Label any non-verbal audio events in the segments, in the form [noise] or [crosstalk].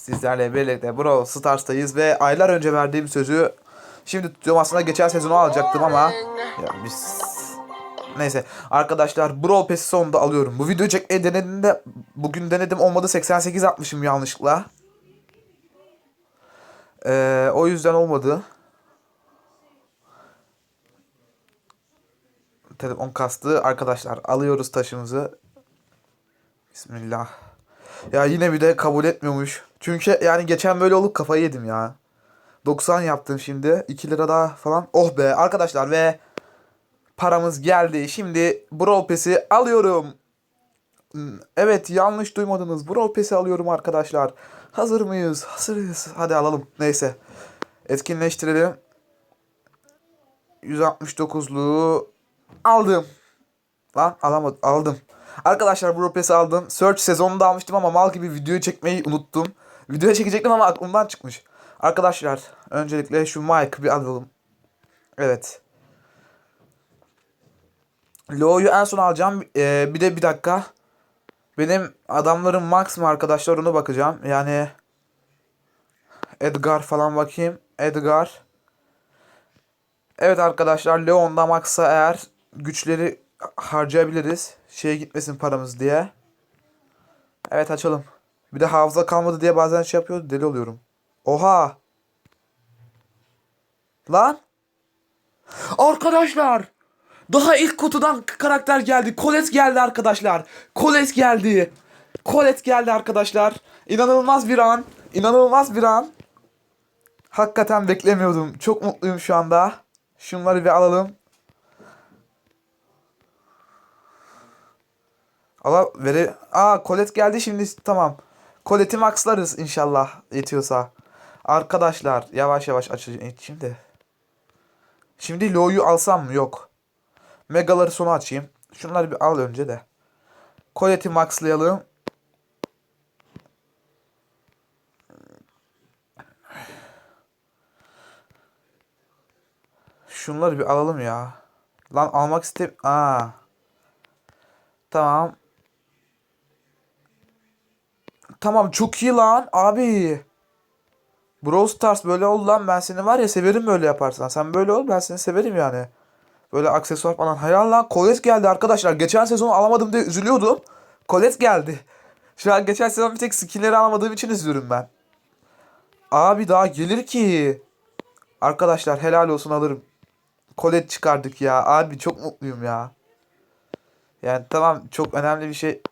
Sizlerle birlikte Brawl Stars'tayız ve aylar önce verdiğim sözü şimdi tutuyorum. Aslında geçen sezonu alacaktım ama ya biz Neyse arkadaşlar Brawl Pass'i sonunda alıyorum. Bu videoyu çekmeyi denediğimde bugün denedim olmadı 88 atmışım yanlışlıkla. Ee, o yüzden olmadı. Telefon kastı. Arkadaşlar alıyoruz taşımızı. Bismillah. Ya yine bir de kabul etmiyormuş. Çünkü yani geçen böyle olup kafayı yedim ya. 90 yaptım şimdi. 2 lira daha falan. Oh be arkadaşlar ve paramız geldi. Şimdi Brawl Pass'i alıyorum. Evet yanlış duymadınız. Brawl Pass'i alıyorum arkadaşlar. Hazır mıyız? Hazırız. Hadi alalım. Neyse. Etkinleştirelim. 169'luğu aldım. Lan alamadım. Aldım. Arkadaşlar Brawl Pass'i aldım. Search sezonunda almıştım ama mal gibi videoyu çekmeyi unuttum. Videoya çekecektim ama aklımdan çıkmış. Arkadaşlar öncelikle şu mic bir alalım. Evet. Lo'yu en son alacağım. Ee, bir de bir dakika. Benim adamlarım max mı arkadaşlar onu bakacağım. Yani Edgar falan bakayım. Edgar. Evet arkadaşlar Leon'da max'a eğer güçleri harcayabiliriz. Şeye gitmesin paramız diye. Evet açalım. Bir de hafıza kalmadı diye bazen şey yapıyor deli oluyorum. Oha. Lan. Arkadaşlar. Daha ilk kutudan karakter geldi. Colette geldi arkadaşlar. Colette geldi. Colette geldi arkadaşlar. İnanılmaz bir an. İnanılmaz bir an. Hakikaten beklemiyordum. Çok mutluyum şu anda. Şunları bir alalım. Allah veri... Aa Colette geldi şimdi tamam. Colette'i maxlarız inşallah yetiyorsa. Arkadaşlar yavaş yavaş açacağım şimdi. Şimdi Lo'yu alsam mı? Yok. Megaları sona açayım. Şunları bir al önce de. Colette'i maxlayalım. Şunları bir alalım ya. Lan almak istem... Aa. Tamam. Tamam çok iyi lan abi. Brawl Stars böyle ol lan ben seni var ya severim böyle yaparsan. Sen böyle ol ben seni severim yani. Böyle aksesuar falan. Hayal lan Colette geldi arkadaşlar. Geçen sezon alamadım diye üzülüyordum. Colette geldi. Şu an geçen sezon bir tek skinleri alamadığım için üzülürüm ben. Abi daha gelir ki. Arkadaşlar helal olsun alırım. Colette çıkardık ya. Abi çok mutluyum ya. Yani tamam çok önemli bir şey.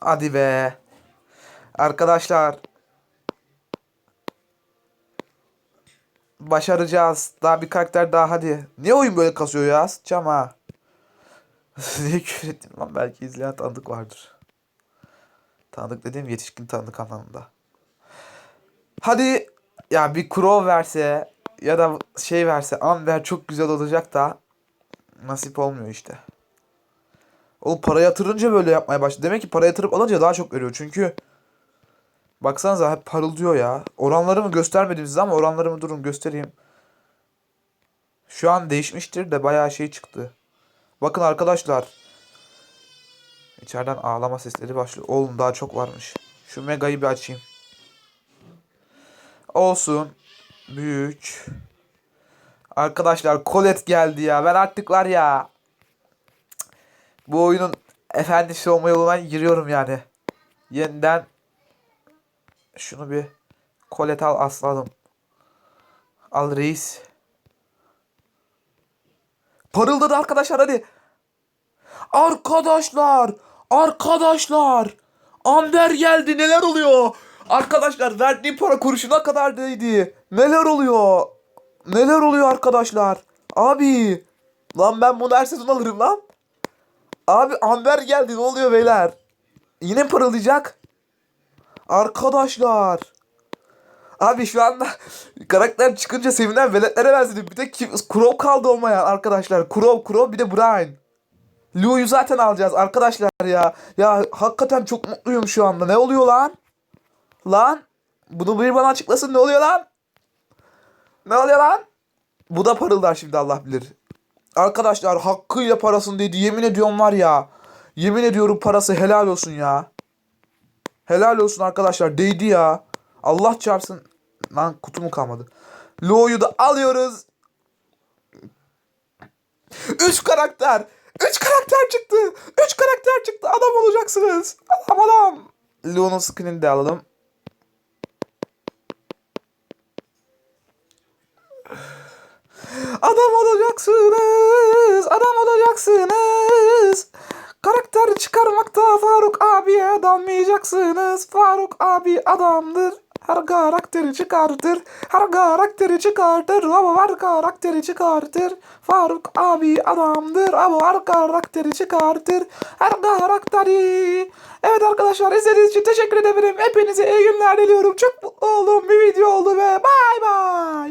Hadi be. Arkadaşlar. Başaracağız. Daha bir karakter daha hadi. Niye oyun böyle kasıyor ya? Sıçacağım ha. [laughs] Niye küfür ettim lan? Belki izleyen tanıdık vardır. Tanıdık dediğim yetişkin tanıdık anlamında. Hadi ya bir Crow verse ya da şey verse Amber çok güzel olacak da nasip olmuyor işte. O para yatırınca böyle yapmaya başladı. Demek ki para yatırıp alınca daha çok veriyor. Çünkü baksanıza hep parıldıyor ya. Oranlarımı göstermedim size ama oranlarımı durun göstereyim. Şu an değişmiştir de bayağı şey çıktı. Bakın arkadaşlar. İçeriden ağlama sesleri başlıyor. Oğlum daha çok varmış. Şu megayı bir açayım. Olsun. Büyük. Arkadaşlar Colette geldi ya. Ben artık var ya. Bu oyunun efendisi olma yoluna giriyorum yani. Yeniden şunu bir Colette al aslanım. Al reis. Parıldadı arkadaşlar hadi. Arkadaşlar. Arkadaşlar. Amber geldi neler oluyor? Arkadaşlar verdiğim para kuruşuna kadar değdi. Neler oluyor? Neler oluyor arkadaşlar? Abi. Lan ben bunu her sezon alırım lan. Abi Amber geldi ne oluyor beyler? Yine parıldayacak. Arkadaşlar. Abi şu anda [laughs] karakter çıkınca sevinen veletlere benzedim. Bir tek kim, Crow kaldı olmayan arkadaşlar. Crow, Crow bir de Brian. Lu'yu zaten alacağız arkadaşlar ya. Ya hakikaten çok mutluyum şu anda. Ne oluyor lan? Lan? Bunu bir bana açıklasın ne oluyor lan? Ne oluyor lan? Bu da parıldar şimdi Allah bilir. Arkadaşlar hakkıyla parasını dedi. Yemin ediyorum var ya. Yemin ediyorum parası helal olsun ya. Helal olsun arkadaşlar. Değdi ya. Allah çarpsın. Lan kutu mu kalmadı? Lo'yu da alıyoruz. Üç karakter. Üç karakter çıktı. Üç karakter çıktı. Adam olacaksınız. Adam adam. Lo'nun skinini de alalım. Adam olacaksınız. Adam olacaksınız. Karakter çıkarmakta Faruk abiye dalmayacaksınız. Faruk abi adamdır. Her karakteri çıkartır. Her karakteri çıkartır. Ama her karakteri çıkartır. Faruk abi adamdır. Ama her karakteri çıkartır. Her karakteri. Evet arkadaşlar izlediğiniz için teşekkür ederim. Hepinize iyi günler diliyorum. Çok mutlu olduğum bir video oldu ve bay bay.